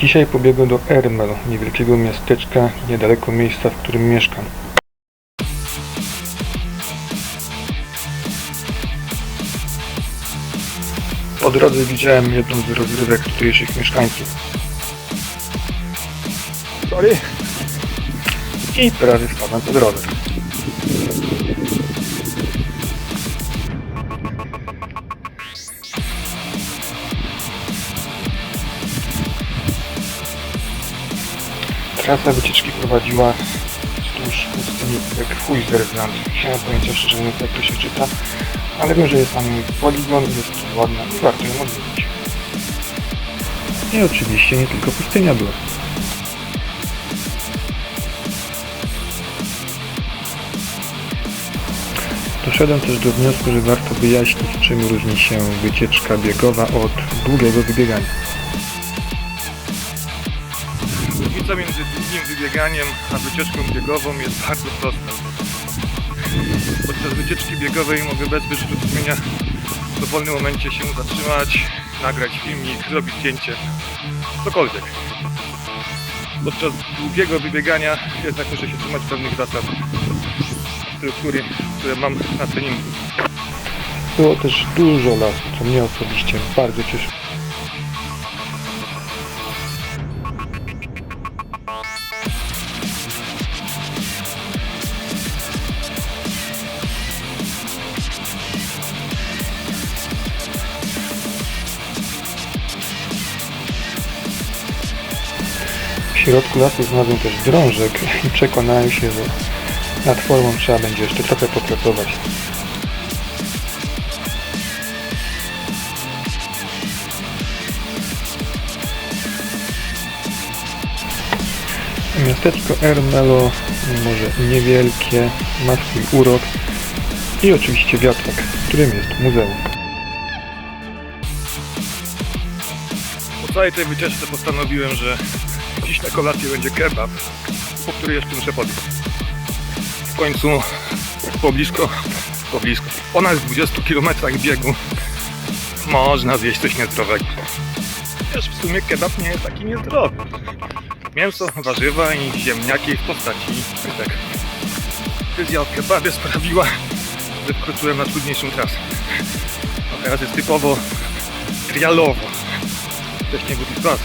Dzisiaj pobiegłem do Ermel, niewielkiego miasteczka niedaleko miejsca, w którym mieszkam. Po drodze widziałem jedną z rozrywek tutejszych mieszkańców. Sorry. I prawie wpadłem pod rower. Trasa wycieczki prowadziła wzdłuż pustyni Wegfuizerland. Nie mam pojęcia szczerze mówiąc jak to się czyta, ale wiem, że jest tam poligon, jest ładna i warto ją odwiedzić. I oczywiście nie tylko pustynia była. Doszedłem też do wniosku, że warto wyjaśnić, czym różni się wycieczka biegowa od długiego wybiegania. Różnica między długim wybieganiem a wycieczką biegową jest bardzo prosta. Podczas wycieczki biegowej mogę bez wyrzutu sumienia w dowolnym momencie się zatrzymać, nagrać filmik, zrobić zdjęcie, cokolwiek. Podczas długiego wybiegania jednak muszę się trzymać pewnych zasad struktury, które mam na treningu. Było też dużo lasu, co mnie osobiście bardzo cieszy. Środku lasu znalazłem też drążek i przekonałem się, że nad formą trzeba będzie jeszcze trochę popracować. Miasteczko Ermelo, mimo że niewielkie, ma swój urok i oczywiście wiatrak, którym jest muzeum. Po całej tej wycieczce postanowiłem, że dziś na kolację będzie kebab, po który jeszcze muszę podjść. W końcu po blisko, po blisko, ponad 20 km biegu można zjeść coś niezdrowego. Też w sumie kebab nie jest taki niezdrowy. Mięso, warzywa i ziemniaki w postaci frytek. Decyzja o kebabie sprawiła, że wkroczyłem na trudniejszą trasę. A teraz jest typowo trialowo. Wcześniej był tylko